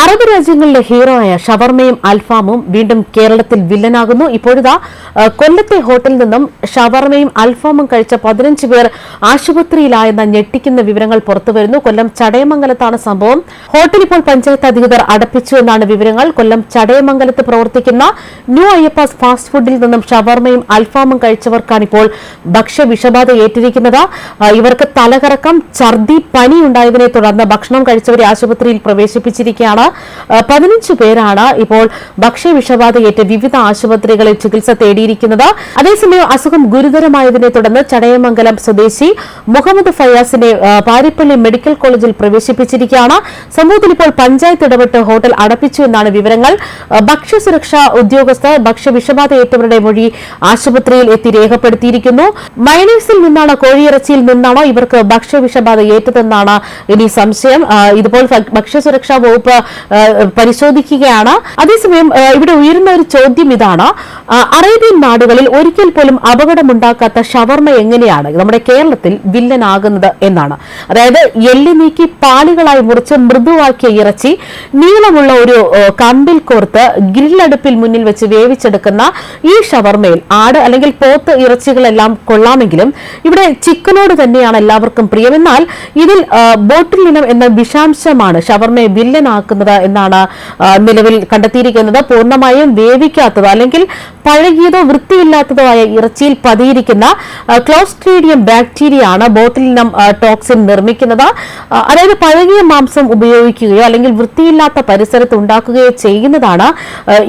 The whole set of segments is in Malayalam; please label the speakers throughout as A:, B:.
A: അറബ് രാജ്യങ്ങളിലെ ഹീറോ ആയ ഷവർമയും അൽഫാമും വീണ്ടും കേരളത്തിൽ വില്ലനാകുന്നു. ഇപ്പോഴിതാ കൊല്ലത്തെ ഹോട്ടലിൽ നിന്നും ഷവർമയും അൽഫാമും കഴിച്ച പതിനഞ്ച് പേർ ആശുപത്രിയിലായെന്ന ഞെട്ടിക്കുന്ന വിവരങ്ങൾ പുറത്തുവരുന്നു കൊല്ലം ചടയമംഗലത്താണ് സംഭവം. ഹോട്ടൽ ഇപ്പോൾ പഞ്ചായത്ത് അധികൃതർ അടപ്പിച്ചു എന്നാണ് വിവരങ്ങൾ. കൊല്ലം ചടയമംഗലത്ത് പ്രവർത്തിക്കുന്ന ന്യൂ അയ്യപ്പാസ് ഫാസ്റ്റ് ഫുഡിൽ നിന്നും ഷവർമയും അൽഫാമും കഴിച്ചവർക്കാണ് ഇപ്പോൾ ഭക്ഷ്യ വിഷബാധ ഏറ്റിരിക്കുന്നത് ഇവർക്ക് തലകറക്കം ഛർദി പനി ഉണ്ടായതിനെ തുടർന്ന് ഭക്ഷണം കഴിച്ചവരെ ആശുപത്രിയിൽ പ്രവേശിപ്പിച്ചിരിക്കുകയാണ്. പതിനഞ്ച് പേരാണ് ഇപ്പോൾ ഭക്ഷ്യ വിഷബാധയേറ്റ് വിവിധ ആശുപത്രികളിൽ ചികിത്സ തേടിയിരിക്കുന്നത്. അതേസമയം അസുഖം ഗുരുതരമായതിനെ തുടർന്ന് ചടയമംഗലം സ്വദേശി മുഹമ്മദ് ഫയാസിനെ പാരിപ്പള്ളി മെഡിക്കൽ കോളേജിൽ പ്രവേശിപ്പിച്ചിരിക്കുകയാണ്. സംഭവത്തിൽ ഇപ്പോൾ പഞ്ചായത്ത് ഇടപെട്ട് ഹോട്ടൽ അടപ്പിച്ചു എന്നാണ് വിവരങ്ങൾ. ഭക്ഷ്യസുരക്ഷാ ഉദ്യോഗസ്ഥർ ഭക്ഷ്യ വിഷബാധയേറ്റവരുടെ മൊഴി ആശുപത്രിയിൽ എത്തി രേഖപ്പെടുത്തിയിരിക്കുന്നു. മയണീസിൽ നിന്നാണോ കോഴിയിറച്ചിയിൽ നിന്നാണോ ഇവർക്ക് ഭക്ഷ്യ വിഷബാധ ഏറ്റതെന്നാണ് ഇനി സംശയം. ഇതുപോലെ ഭക്ഷ്യസുരക്ഷാ വകുപ്പ് പരിശോധിക്കുകയാണ്. അതേസമയം ഇവിടെ ഉയരുന്ന ഒരു ചോദ്യം ഇതാണ്. അറേബ്യൻ നാടുകളിൽ ഒരിക്കൽ പോലും അപകടമുണ്ടാക്കാത്ത ഷവർമ എങ്ങനെയാണ് നമ്മുടെ കേരളത്തിൽ വില്ലനാകുന്നത് എന്നാണ്. അതായത് എല്ലി നീക്കി പാളികളായി മുറിച്ച് മൃദുവാക്കിയ ഇറച്ചി നീളമുള്ള ഒരു കമ്പിൽ കോർത്ത് ഗ്രില്ലടുപ്പിൽ മുന്നിൽ വെച്ച് വേവിച്ചെടുക്കുന്ന ഈ ഷവർമയിൽ ആട് അല്ലെങ്കിൽ പോത്ത് ഇറച്ചികളെല്ലാം കൊള്ളാമെങ്കിലും ഇവിടെ ചിക്കനോട് തന്നെയാണ് എല്ലാവർക്കും പ്രിയമെന്നാൽ ഇതിൽ ബോട്ടിൽ ഇനം എന്ന വിഷാംശമാണ് ഷവർമയെ വില്ലനാക്കുന്നത് എന്നാണ് നിലവിൽ കണ്ടെത്തിയിരിക്കുന്നത്. പൂർണമായും വേവിക്കാത്തത് അല്ലെങ്കിൽ പഴകിയതോ വൃത്തിയില്ലാത്തതോ ആയ ഇറച്ചിയിൽ പതിയിരിക്കുന്ന ക്ലോസ്ട്രീഡിയം ബാക്ടീരിയ ആണ് ബോട്ടിലിനം ടോക്സിൻ നിർമ്മിക്കുന്നത്. അതായത് പഴകിയ മാംസം ഉപയോഗിക്കുകയോ അല്ലെങ്കിൽ വൃത്തിയില്ലാത്ത പരിസരത്ത് ഉണ്ടാക്കുകയോ ചെയ്യുന്നതാണ്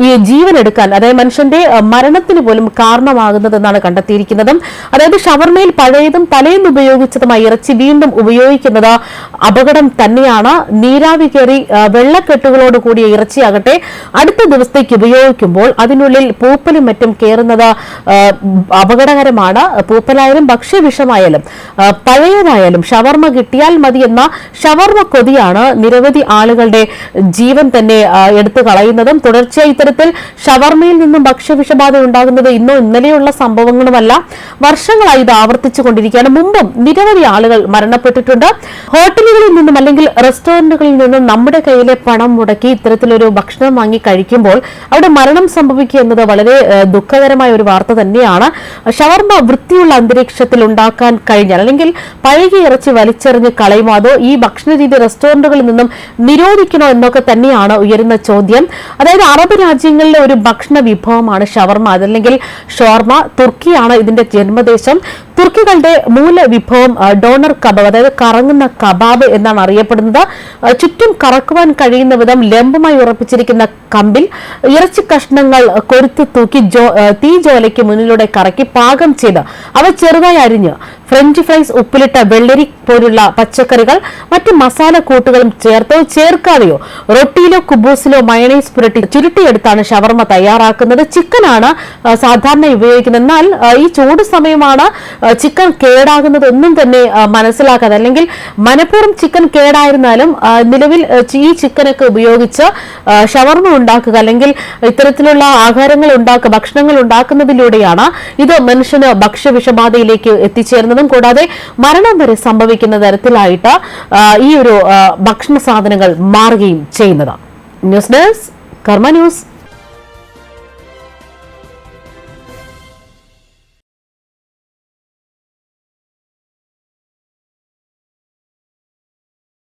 A: ഈ ജീവൻ എടുക്കാൻ അതായത് മനുഷ്യന്റെ മരണത്തിന് പോലും കാരണമാകുന്നതെന്നാണ് കണ്ടെത്തിയിരിക്കുന്നത്. അതായത് ഷവർമയിൽ പഴയതും തലേന്ന് ഉപയോഗിച്ചതുമായ ഇറച്ചി വീണ്ടും ഉപയോഗിക്കുന്നത് അപകടം തന്നെയാണ്. നീരാവി കയറി വെള്ളക്കെട്ടുകളോട് കൂടിയ ഇറച്ചിയാകട്ടെ അടുത്ത ദിവസത്തേക്ക് ഉപയോഗിക്കുമ്പോൾ അതിനുള്ളിൽ പൂപ്പലും മറ്റും കയറുന്നത് അപകടകരമാണ്. പൂപ്പലായാലും ഭക്ഷ്യവിഷമായാലും പഴയതായാലും ഷവർമ കിട്ടിയാൽ മതി എന്ന ഷവർമ കൊതിയാണ് നിരവധി ആളുകളുടെ ജീവൻ തന്നെ എടുത്തു കളയുന്നതും. തുടർച്ചയായി ഇത്തരത്തിൽ ഷവർമയിൽ നിന്നും ഭക്ഷ്യവിഷബാധ ഉണ്ടാകുന്നത് ഇന്നോ ഇന്നലെയുള്ള സംഭവങ്ങളുമല്ല. വർഷങ്ങളായി ഇത് ആവർത്തിച്ചു കൊണ്ടിരിക്കുകയാണ്. മുമ്പും നിരവധി ആളുകൾ മരണപ്പെട്ടിട്ടുണ്ട്. ഹോട്ടലുകളിൽ നിന്നും അല്ലെങ്കിൽ റെസ്റ്റോറന്റുകളിൽ നിന്നും നമ്മുടെ കയ്യിലെ പണം മുടക്കി ഇത്തരത്തിലൊരു ഭക്ഷണം വാങ്ങി കഴിക്കുമ്പോൾ അവിടെ മരണം സംഭവിക്കുക എന്നത് വളരെ ദുഃഖകരമായ ഒരു വാർത്ത തന്നെയാണ്. ഷവർമ വൃത്തിയുള്ള അന്തരീക്ഷത്തിൽ ഉണ്ടാക്കാൻ കഴിഞ്ഞാൽ അല്ലെങ്കിൽ പഴകിയ ഇറച്ചി വലിച്ചെറിഞ്ഞ് കളയുമോ അതോ ഈ ഭക്ഷണ രീതി റെസ്റ്റോറന്റുകളിൽ നിന്നും നിരോധിക്കണോ എന്നൊക്കെ തന്നെയാണ് ഉയരുന്ന ചോദ്യം. അതായത് അറബ് രാജ്യങ്ങളിലെ ഒരു ഭക്ഷണ വിഭവമാണ് ഷവർമ. അതല്ലെങ്കിൽ ഷോർമ. തുർക്കിയാണ് ഇതിന്റെ ജന്മദേശം. തുർക്കികളുടെ മൂല വിഭവം ഡോണർ കബാബ് അതായത് കറങ്ങുന്ന കബാബ് എന്നാണ് അറിയപ്പെടുന്നത്. ചുറ്റും കറക്കുവാൻ കഴിയുന്ന വിധം ലംബമായി ഉറപ്പിച്ചിരിക്കുന്ന കമ്പിൽ ഇറച്ചി കഷ്ണങ്ങൾ കൊരുത്ത് തൂക്കി ജോ തീ ജോലയ്ക്ക് മുന്നിലൂടെ കറക്കി പാകം ചെയ്ത് അവ ചെറുതായി അരിഞ്ഞ് ഫ്രഞ്ച് ഫ്രൈസ് ഉപ്പിലിട്ട വെള്ളരി പോലുള്ള പച്ചക്കറികൾ മറ്റ് മസാല കൂട്ടുകളും ചേർത്തോ ചേർക്കാതെയോ റൊട്ടിയിലോ കുബൂസിലോ മയണൈസ് പുരട്ടി ചുരുട്ടിയെടുത്താണ് ഷവർമ തയ്യാറാക്കുന്നത്. ചിക്കനാണ് സാധാരണ ഉപയോഗിക്കുന്നത്. എന്നാൽ ഈ ചൂട് സമയമാണ് ചിക്കൻ കേടാകുന്നത് ഒന്നും തന്നെ മനസ്സിലാക്കാതെ അല്ലെങ്കിൽ മനഃപൂർവം ചിക്കൻ കേടായിരുന്നാലും നിലവിൽ ഈ ചിക്കനൊക്കെ ഉപയോഗിച്ച് ഷവർമ ഉണ്ടാക്കുക അല്ലെങ്കിൽ ഇത്തരത്തിലുള്ള ആഹാരങ്ങൾ ഉണ്ടാക്കുക ഭക്ഷണങ്ങൾ ഉണ്ടാക്കുന്നതിലൂടെയാണ് ഇത് മനുഷ്യന് ഭക്ഷ്യവിഷബാധയിലേക്ക് എത്തിച്ചേരുന്നതും. കൂടാതെ മരണം വരെ സംഭവിക്കുന്ന തരത്തിലായിട്ട് ഈ ഒരു ഭക്ഷണ സാധനങ്ങൾ മാറുകയും ചെയ്യുന്നതാണ്. News desk Karma news.